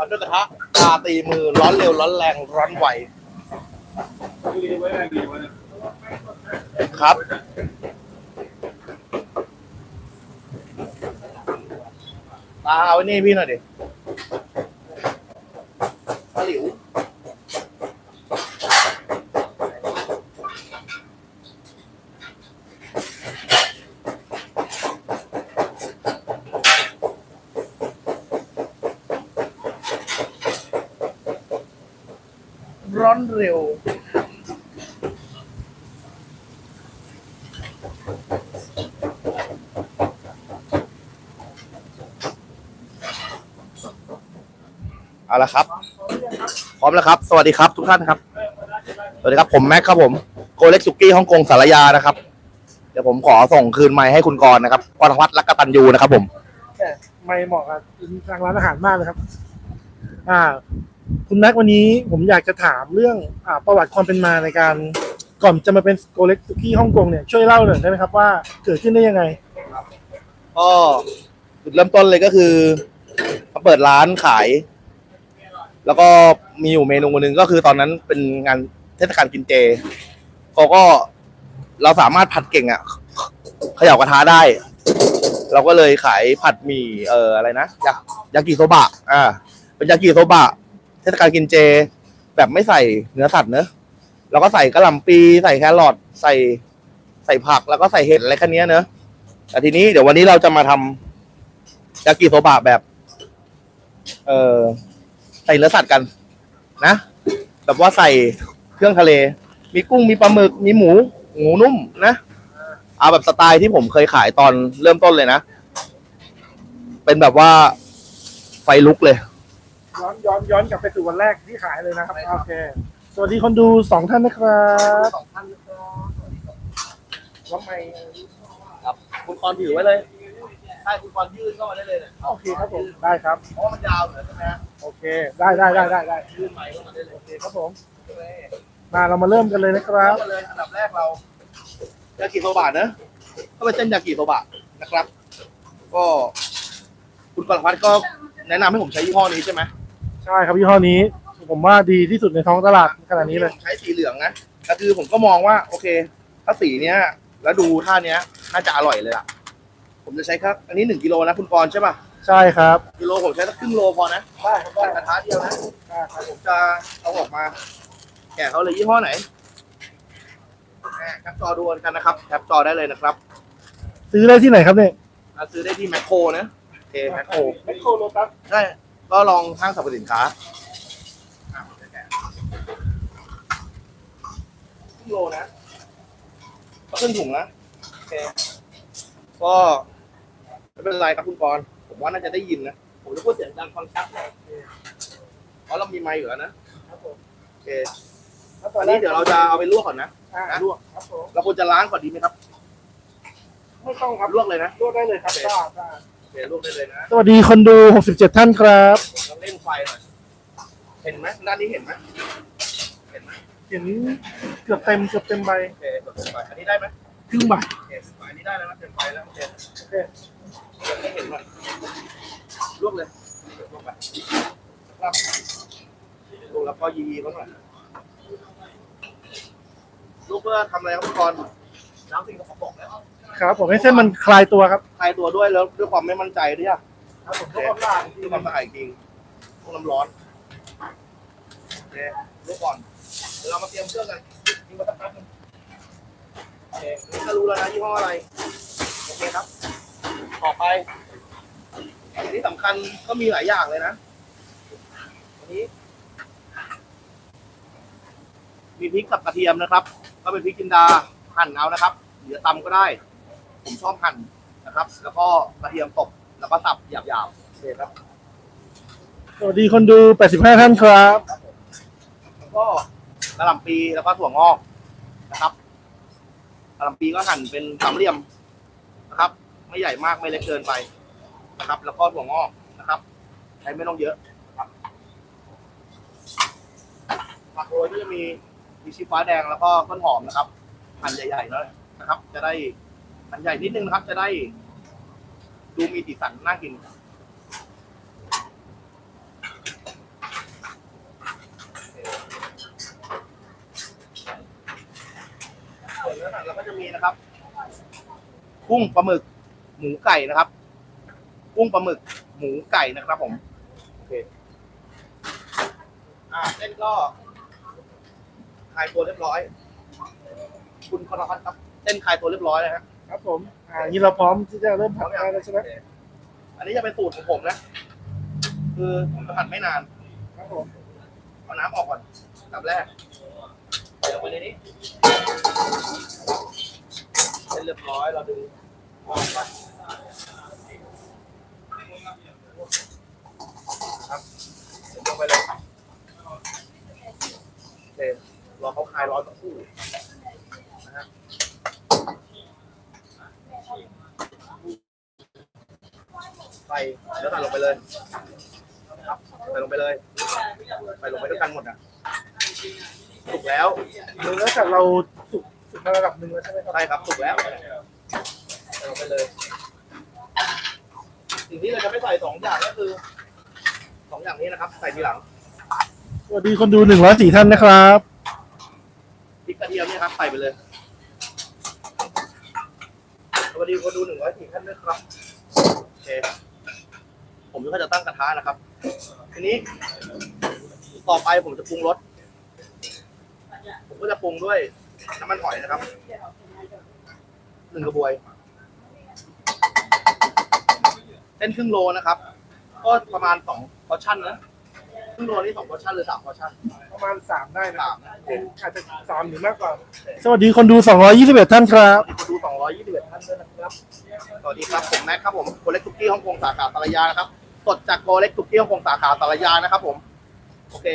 ผัดด้วยกระทะตาตีมือร้อนเร็วร้อนแรงร้อนไหวครับ ตาเอาไว้นี่พี่หน่อยดิ ร้อนเร็ว เอาละครับ พร้อมแล้วครับ สวัสดีครับทุกท่านครับ สวัสดีครับผมแม็กครับผมโกเล็กสุกี้ฮ่องกงสารยานะครับ เดี๋ยวผมขอส่งคืนไมค์ให้คุณกรณ์นะครับกรพัฒน์รักกตันยูนะครับผมไม่เหมาะกับทางร้านอาหารมากเลยครับ อ่า คุณแม็กวันนี้ผมอยากจะถามเรื่องอประวัติความเป็นมาในการก่อนจะมาเป็นโกเล็กสุกี้ฮ่องกงเนี่ยช่วยเล่าหน่อยได้ไหมครับว่าเกิดขึ้นได้ยังไงก็จุดเริ่มต้นเลยก็คือมาเปิดร้านขาย แล้วก็มีอยู่เมนูหนึ่งก็คือตอนนั้นเป็นงานเทศกาลกินเจเขาก็เราสามารถผัดเก่งอะเขย่ากระทะได้ เราก็เลยขายผัดหมี่เอออะไรนะยายากิโซบะ อ่า เป็นยากิโซบะ ศกาลกินเจ แบบไม่ใส่เนื้อสัตว์เนอะเราก็ใส่กระหล่ำปี ใส่แครอทใส่ใส่ผักแล้วก็ใส่เห็ดอะไรแค่นี้เนอะแต่ทีนี้เดี๋ยววันนี้เราจะมาทำยากิโซบะแบบ เออใส่เนื้อสัตว์กัน นะแบบว่าใส่เครื่องทะเล มีกุ้งมีปลาหมึกมีหมูหมูนุ่มนะเอาแบบสไตล์ที่ผมเคยขายตอนเริ่มต้นเลยนะ เป็นแบบว่าไฟลุกเลย ย้อนย้อนย้อนกลับไปสู่วันแรกที่ขายเลยนะครับ โอเค สวัสดีคนดูสองท่านนะครับสองท่านนะครับว่าไม่ครับ คุณกรณ์ถือไว้เลยใช่คุณกรณ์ยื่นเข้ามาได้เลยเนี่ยโอเคครับผม ได้ครับ เพราะว่ามันยาวเหนือใช่ไหมฮะโอเค ได้ได้ได้ได้ได้ยื่นไมค์เข้ามาได้เลย โอเคครับผม มาเรามาเริ่มกันเลยนะครับเริ่มกันเลยอันดับแรกเรายากิโซบะเนอะก็เป็นเส้นยากิโซบะนะครับ ก็ คุณกรพัฒน์ก็แนะนำให้ผมใช้ยี่ห้อนี้ใช่ไหมใช่ครับยี่ห้อนี้ ผมว่าดีที่สุดในท้องตลาดขนาดนี้เลยผมใช้สีเหลืองนะแต่คือผมก็มองว่า โอเค ถ้าสีเนี้ย แล้วดูท่าเนี้ย น่าจะอร่อยเลยล่ะ ผมจะใช้ครับ อันนี้หนึ่งกิโลนะคุณกรณ์ใช่ป่ะใช่ครับกิโลผมใช้สักครึ่งโลพอนะได้ครับได้กระทะเดียวนะได้ครับผมจะเอาออกมาแกะเขาเลยยี่ห้อไหนแกะแคปจอดูกันนะครับแคปจอได้เลยนะครับ ซื้อได้ที่ไหนครับเนี่ยอะซื้อได้ที่แมคโครนะโอเคแมคโครแมคโครโลตัสใช่ ก็ลองห้างสรรพสินค้าอะแกะครึ่งโลนะก็ครึ่งถุงนะโอเคก็ไม่เป็นไรครับคุณกรณ์ผมว่าน่าจะได้ยินนะ ผมจะพูดเสียงดังฟังชัดนะเพราะเรามีไมค์อยู่แล้วนะครับผมโอเคตอนนี้เดี๋ยวเราจะเอาไปลวกก่อนนะอ่าลวกครับผมเราควรจะล้างก่อนดีไหมครับ ไม่ต้องครับลวกเลยนะลวกได้เลยครับได้ได้โอ เคลวกได้เลยนะสวัสดีคนดู 67 ท่านครับผมต้องเร่งไฟหน่อย เห็นไหมด้านนี้เห็นไหมเห็นไหมเห็นเกือบเต็มเกือบเต็มใบโอเคกดไฟอันนี้ได้ไหมครึ่งใบโอเคไฟอันนี้ได้แล้วนะเต็มไฟแล้วโอเคโอเคให้เห็นหน่อยลวกเลยลวกไปครับลวกแล้วก็ยีๆเขาหน่อยลวกเพื่อทำอะไรครับคุณกรณ์น้ำสิ่งสกปรกแล้ว ครับผมให้เส้นมันคลายตัวครับคลายตัวด้วยแล้วด้วยความไม่มั่นใจด้วยอะครับผมโอเคด้วยความสะอาดจริงพวกน้ำร้อนโอเคลวกก่อนเดี๋ยวเรามาเตรียมเครื่องกันทิ้งมาสักแป๊บนึงโอเคนี่ก็รู้แล้วนะยี่ห้ออะไรโอเคครับต่อไปอันนี้สำคัญก็มีหลายอย่างเลยนะอันนี้ มีพริกกับกระเทียมนะครับ ก็เป็นพริกจินดาหั่นเอานะครับหรือตำก็ได้ ผมชอบหั่นนะครับ แล้วก็กระเทียมตบแล้วก็สับหยาบๆโอเคครับ สวัสดีคนดู 85 ท่านครับ แล้วก็กระหล่ำปีแล้วก็ถั่วงอกนะครับกระหล่ำปีก็หั่นเป็นสามเหลี่ยมนะครับ ไม่ใหญ่มากไม่เล็กเกินไปนะครับ แล้วก็ถั่วงอกนะครับใช้ไม่ต้องเยอะนะครับผักโรยก็จะมีมีชีฟ้าแดงแล้วก็ต้นหอมนะครับหั่นใหญ่ๆหน่อยนะครับ จะได้ อันใหญ่นิดนึงนะครับ จะได้ ดูมีสีสันน่ากินแล้อเราก็จะมีนะครับ กุ้งปลาหมึก หมูไก่นะครับ กุ้งปลาหมึก หมูไก่นะครับ ผมโอเคอ่าเส้นก็คลายตัวเรียบร้อย คุณกอนครับเส้นคลายตัวเรียบร้อยนรับ ครับผมอ่าอย่างนี้เราพร้อมที่จะเริ่มผัดได้แล้วใช่ไหมอันนี้จะเป็นสูตรของผมนะ คือผมจะผัดไม่นาน ครับผมเอาน้ำออกก่อนอันดับแรกเดี๋ยวไปในนี้เสร็จเรียบร้อยเราดึงออกไปครับเดี๋ยวลงไปเลยโอเครอเขาคลายร้อนสักครู่นะฮะใส่ เนื้อสัตว์ลงไปเลยนะครับใส่ลงไปเลยใส่ลงไปด้วยกันหมดอะสุกแล้วเนื้อจากเราสุกสุกในระดับหนึ่งแล้วใช่ไหมครับใช่ครับสุกแล้วใส่ลงไปเลยสิ่งที่เราจะไม่ใส่สองอย่างก็คือสองอย่างนี้นะครับ ใส่ทีหลังสวัสดีคนดูหนึ่งร้อยสี่ท่านนะครับพริกกระเทียมเนี่ยครับใส่ไปเลยสวัสดีคนดูหนึ่งร้อยสี่ท่านด้วยครับโอเค ผมก็จะตั้งกระทะนะครับ ทีนี้ ต่อไปผมจะปรุงรสผมก็จะปรุงด้วยน้ำมันหอยนะครับหนึ่งกระบวยเส้นครึ่งโลนะครับ ก็ประมาณสองพอร์ชั่นนะครึ่งโลนี่สองพอร์ชั่นหรือสามพอร์ชั่นประมาณสามได้นะคสารับมนะเป็นอาจจะสามหรือมากกว่าสวัสดีคนดูสองร้อยยี่สิบเอ็ดท่านครับ คนดูสองร้อยยี่สิบเอ็ดท่านด้วยนะครับ สวัสดีครับผมแม็กครับผมโคเล็กทุกที่ฮ่องกงสาขาสารยานะครับ สดจากโคเล็กทุกที่ฮ่องกงสาขาสารยานะครับ ผม โอเค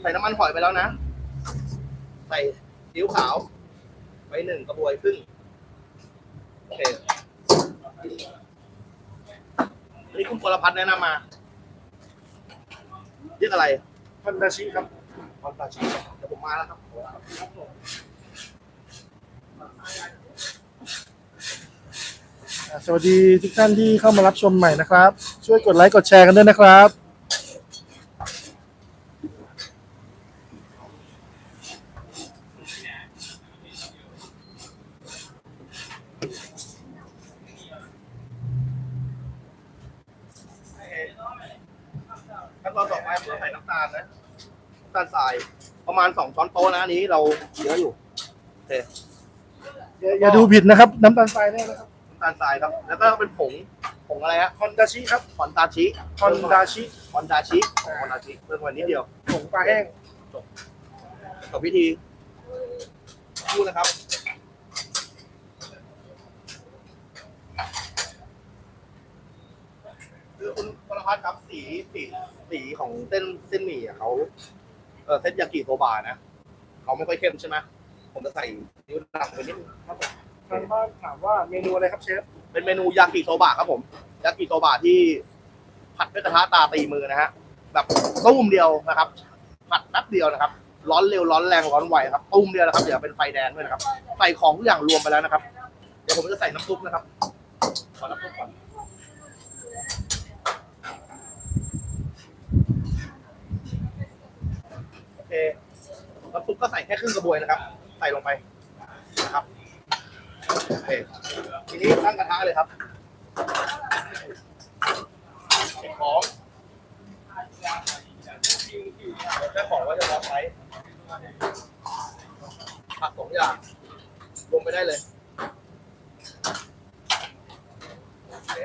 ใส่น้ำมันหอยไปแล้วนะ ใส่ซีอิ๊วขาวไปหนึ่งกระบวยครึ่งโอเคอันนี่คุณพลพัฒน์แนะนำมาเรียกอะไรพันดาชิครับคอนตาชีเดี๋ยวผมมาแล้วครับอ่า สวัสดีทุกท่านที่เข้ามารับชมใหม่นะครับ ช่วยกดไลค์กดแชร์กันด้วยนะครับขั้นตอนต่อไปผมจะใส่น้ำตาลนะน้ำตาลทรายประมาณสองช้อนโต๊ะนะอันนี้เราเยอะอยู่โอเคอย่าอย่าดูผิดนะครับ น้ำตาลทรายแน่นะครับน้ำตาลทรายครับ แล้วก็เป็นผงผงอะไรฮะฮอนดาชิครับคอนตาชิฮอนดาชิคอนตาชิคอนตาชิเพิ่มวันนิดเดียวผงปลาแห้งต่อวิธีพูดนะครับคือคุณพลพัฒน์ครับสีสีสีของเส้นเส้นหมี่อะเขาเออเส้นยากิโซบะนะเขาไม่ค่อยเข้มใช่ไหมผมจะใส่นิ้วดำไปนิดนึงครับผม ทางบ้านถามว่าเมนูอะไรครับเชฟ เป็นเมนูยากิโซบะครับผม ยากิโซบะที่ผัดด้วยกระทะตาตีมือนะฮะ แบบตุ้มเดียวนะครับ ผัดนัดเดียวนะครับ ร้อนเร็วร้อนแรงร้อนไวครับตุ้มเดียวนะครับ เดี๋ยวเป็นไฟแดงด้วยนะครับ ใส่ของทุกอย่างรวมไปแล้วนะครับ เดี๋ยวผมจะใส่น้ำซุปนะครับ ขอน้ำซุปก่อนโอเคน้ำซุปก็ใส่แค่ครึ่งกระบวยนะครับ ใส่ลงไป โอเคทีนี้ตั้งกระทะเลยครับของแค่ของว่าจะพอใช้ผักสองอย่างลงไปได้เลยโอเค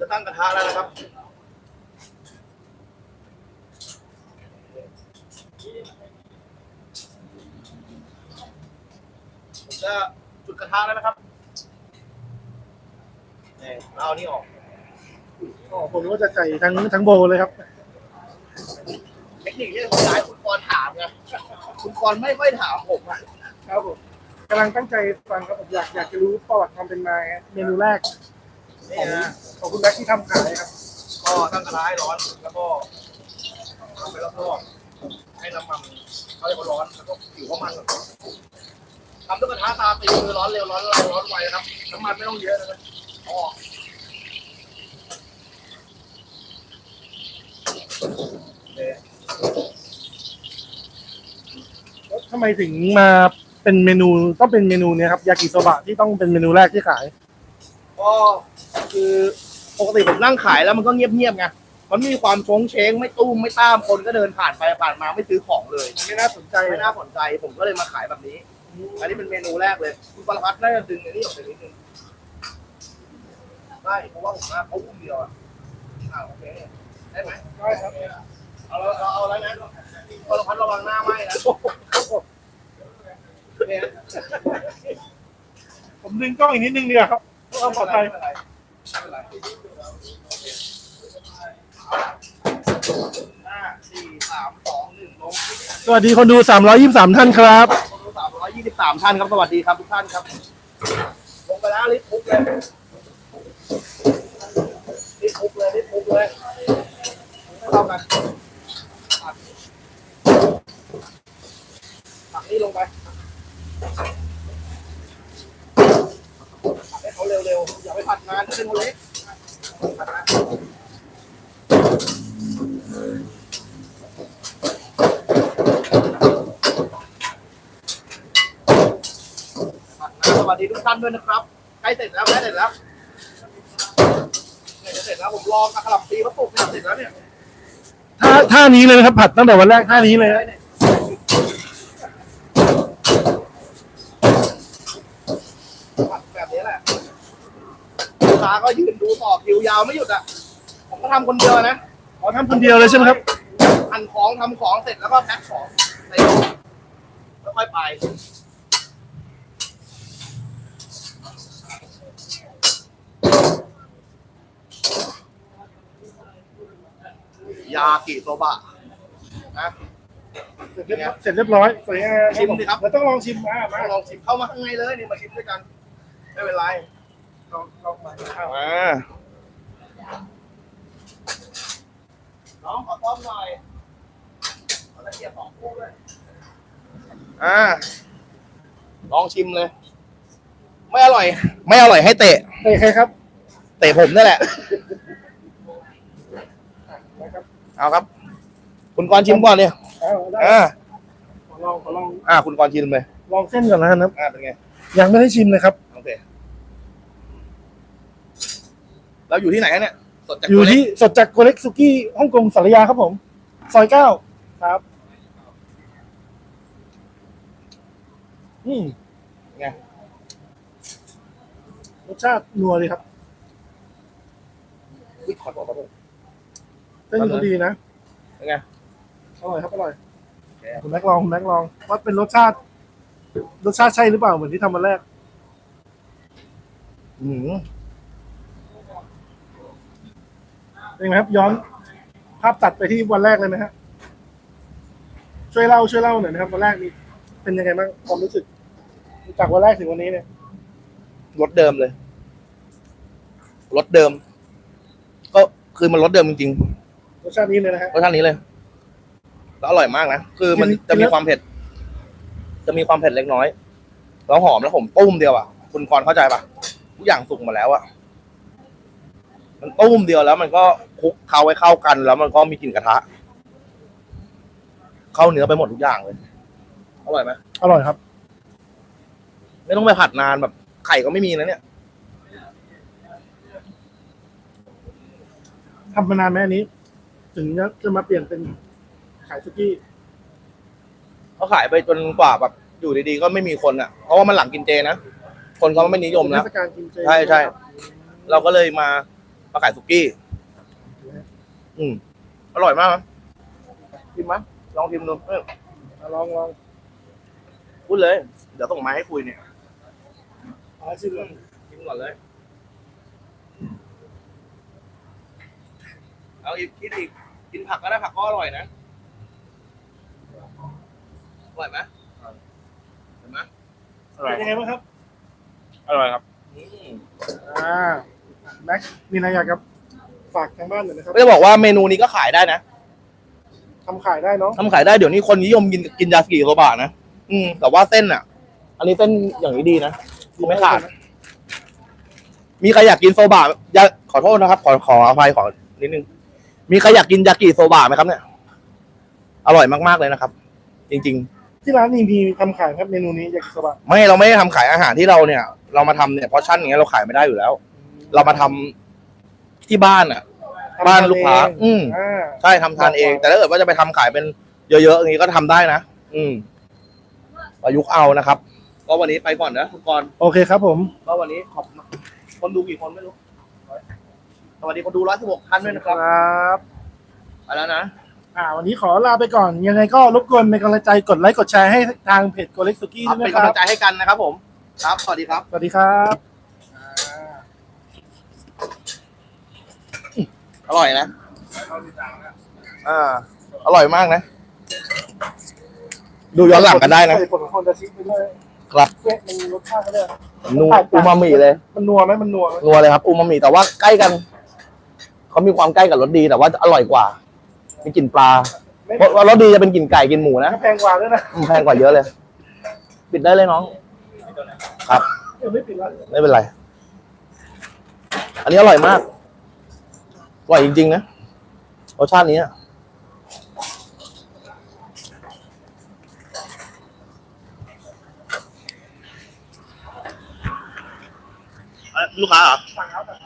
จะตั้งกระทะแล้วนะครับ จะจุดกระทะแล้วนะครับนี่เอานี่ออก อ๋อผมก็จะใส่ทั้งทั้งโบเลยครับ เทคนิคที่ผมอยากให้คุณกรณ์ถามไงคุณกรณ์ไม่ค่อยถามผมอะครับผมกำลังตั้งใจฟังครับผมอยากอยากจะรู้ประวัติความเป็นมาครับเมนูแรกนี่ของนะ ของคุณแม็กที่ทำขายครับ ก็ตั้งกระทะให้ร้อน แล้วก็ทำไปรอบๆให้น้ำมันเขาเรียกว่าร้อน แล้วก็ผิวเขามัน ทำด้วยกระทะตาตีมือร้อนเร็วร้อนแรงร้อนไวนะครับน้ำมันไม่ต้องเยอะนะครับเอาออกโอเคแล้วทำไมถึงมาเป็นเมนูต้องเป็นเมนูเนี้ยครับยากิโซบะที่ต้องเป็นเมนูแรกที่ขาย ก็คือปกติผมนั่งขายแล้วมันก็เงียบๆไงมันไม่มีความชงเชงไม่ตุ้มไม่ต้ามคนก็เดินผ่านไปผ่านมาไม่ซื้อของเลย ไม่น่าสนใจไม่น่าสนใจผมก็เลยมาขายแบบนี้ อันนี้เป็นเมนูแรกเลยคุณปรพัฒน์น่าจะดึงอันนี้ออกไปนิดนึงได้เพราะว่าผมว่าเขาอุ้มเดียวอะอ่าโอเคได้ไหมได้ครับเอาเราเราเอาแล้วนะปรพัฒน์ระวังหน้าไหม้นะเนี่ยผมดึงกล้องอีกนิดนึงดีกว่าครับเพื่อความปลอดภัยไม่เป็นไรไม่เป็นไรห้าสี่สามสองหนึ่งลงสวัสดีคนดู 323 ท่านครับ สามท่านครับสวัสดีครับทุกท่านครับลงไปแล้วลิฟต์ปุ๊บเลยลิฟต์ปุ๊บเลยลิฟต์ปุ๊บเลยเข้ากันผัดผักนี่ลงไปผัดให้เขาเร็วๆอย่าไปผัดนานเป็นโมเล็กผัดนะผัดนะส วัสดีทุกท่านด้วยนะครับใกล้เสร็จแล้วใกล้เสร็จแล้วเนี่ยจะเสร็จแล้วผมรอกระหล่ำปีเขาปลูกเนี่ยเสร็จแล้วเนี่ยท่าท่านี้เลยนะครับ ผัดตั้งแต่วันแรกท่านี้เลยฮะผัดแบบนี้แหละลูกค้าก็ยืนดูต่อคิวยาวไม่หยุดอะ ผมก็ทำคนเดียวนะขอทำคนเดียวเลยใช่ไหมครับ หั่นของทำของเสร็จแล้วก็แพ็คของใส่กล่องแล้วค่อยไป ยากิโซบะนะเสร็จเรียบร้อยเสร็จเรียบร้อยสวยงามชิมดิครับเราต้องลองชิมมามามาลองชิมเข้ามาข้างในเลยนี่มาชิมด้วยกันไม่เป็นไรลองลองมาข้าวมาน้องขอต้อมหน่อยขอตะเกียบสองคู่ด้วยอ่าลองชิมเลย ไม่อร่อย ไม่อร่อยให้เตะ เฮ้ยใครครับ เตะผมนี่แหละ นะครับ เอาครับ คุณกรณ์ชิมก่อนเนี่ยเอาได้อ่าขอลองขอลองอ่า คุณกรณ์ชิมเลยลองเส้นก่อนนะครับอ่าเป็นไงยังไม่ได้ชิมเลยครับโอเคเราอยู่ที่ไหนกันเนี่ยสดจากอยู่ตัวเล็กที่สดจากโกเล็กซุกี้ฮ่องกงสารยาครับผมซอยเก้าครับอืมไงรสชาตินัวเลยครับ อุ๊ยขอโทษขอโทษ เส้นเขาดีนะเป็นไงอร่อยครับอร่อยโอเคคุณแม็กลองคุณแม็กลองว่าเป็นรสชาติ รสชาติใช่หรือเปล่าเหมือนที่ทำมาแรกอืมเป็นไงครับย้อนภาพตัดไปที่วันแรกเลยไหมฮะช่วยเล่าช่วยเล่าหน่อยนะครับวันแรกนี่เป็นยังไงบ้างความรู้สึก จากวันแรกถึงวันนี้เนี่ยรสเดิมเลยรสเดิม ก็คือมันรสเดิมจริงร สชาตินี้เลยนะฮะๆรสชาตินี้เลย แล้วอร่อยมากนะ คือมันกินจะมีความเผ็ด จะมีความเผ็ดเล็กน้อย แล้วหอมแล้วผมตุ้มเดียวอะ คุณกรณ์เข้าใจปะทุกอย่างสุกหมาแล้วอะ มันตุ้มเดียวแล้ว มันก็คลุกเคล้าไว้เข้ากัน แล้วมันก็มีกลิ่นกระทะ เข้าเนื้อไปหมดทุกอย่างเลย อร่อยไหมอร่อยครับ ไม่ต้องไปผัดนานแบบ ไข่ก็ไม่มีนะเนี่ยทำมานานไหมอันนี้ ถึงจะมาเปลี่ยนเป็นขายสุกี้เขาขายไปจนกว่าแบบอยู่ดีๆก็ไม่มีคนอะ เพราะว่ามันหลังกินเจนะ คนเขาไม่นิยมเทแล้วศกาลกินเจใช่ใช่ เราก็เลยมามาขายสุกี้ อืมอร่อยมากนะชิมไหมลองชิมดูเอออะลองลองพูดเลย เดี๋ยวส่งไมาให้คุยเนี่ยเอาชิมเลยชิมก่อนเลย เอาอีกกินอีก กินผักก็ได้ผักก็อร่อยนะอร่อยไหมเห็นไหมอร่อยเป็นยังไงบ้างครับอร่อยครับอืมอ่าแม็กมีอะไรอยากจะฝากทางบ้านหน่อยนะครับก็จะบอกว่าเมนูนี้ก็ขายได้นะทำขายได้เนาะทำขายได้เดี๋ยวนี้คนนิยมกินกินยาสกิโซบะนะอืม แต่ว่าเส้นอะ อันนี้เส้นอย่างนี้ดีนะไม่ขาด มีใครอยากกินโซบะยาขอโทษนะครับ ขอขออภัยขอนิดนึง มีใครอยากกินยากิโซบะไหมครับเนี่ย อร่อยมาก ๆ เลยนะครับ จริงจที่ร้านนี้มีทำขายครับเมนูนี้ยากิโซบะไม่เราไม่ได้ทำขายอาหารที่เราเนี่ย เรามาทำเนี่ยเพราะชั่นอย่างเงี้ยเราขายไม่ได้อยู่แล้ว เรามาทำที่บ้านอะบ้านลูกค้าทำเองอืม อ่า ใช่ทำทานเอง แต่ถ้าเกิดว่าจะไปทำขายเป็นเยอะๆอย่างนี้ก็ทำได้นะ อืมประยุกต์เอานะครับ ก็วันนี้ไปก่อนนะทุกคนโอเคครับผม ก็วันนี้ขอบคุณคนดูกี่คนไม่รู้ สวัสดีคนดูร้อยสิบหกท่านด้วยนะครับครับไปแล้วนะ อ่า วันนี้ขอลาไปก่อน ยังไงก็รบกวนเป็นกำลังใจกดไลค์กดแชร์ให้ทางเพจโกเล็กสุกี้ครับด้วยเป็นนะคกำรัลับ งใจให้กันนะครับผม ครับ สวัสดีครับ สวัสดีครับอร่อยนะ อ่า อร่อยมากนะ ดูย้อนหลังกันได้นะใส่ผลของดาชิไปด้วยครับเพื่อมันมีรสชาติก็ได้นัวอูมามิเลย มันนัวไหมมันนัวไหมนัวเลยครับอูมามิแต่ว่าใกล้กัน เขามีความใกล้กับรสดีแต่ว่าอร่อยกว่า มีกลิ่นปลาไม่เพราะว่ารสดีจะเป็นกลิ่นไก่กลิ่นหมูนะแพงกว่าด้วยนะอืมแพงกว่าเยอะเลย ปิดได้เลยน้อง ครับ เดี๋ยวไม่ปิดแล้วไม่เป็นไร อันนี้อร่อยมาก อร่อยจริงๆนะรสชาตินี้อะลูกค้าเหรอ สั่งแล้ว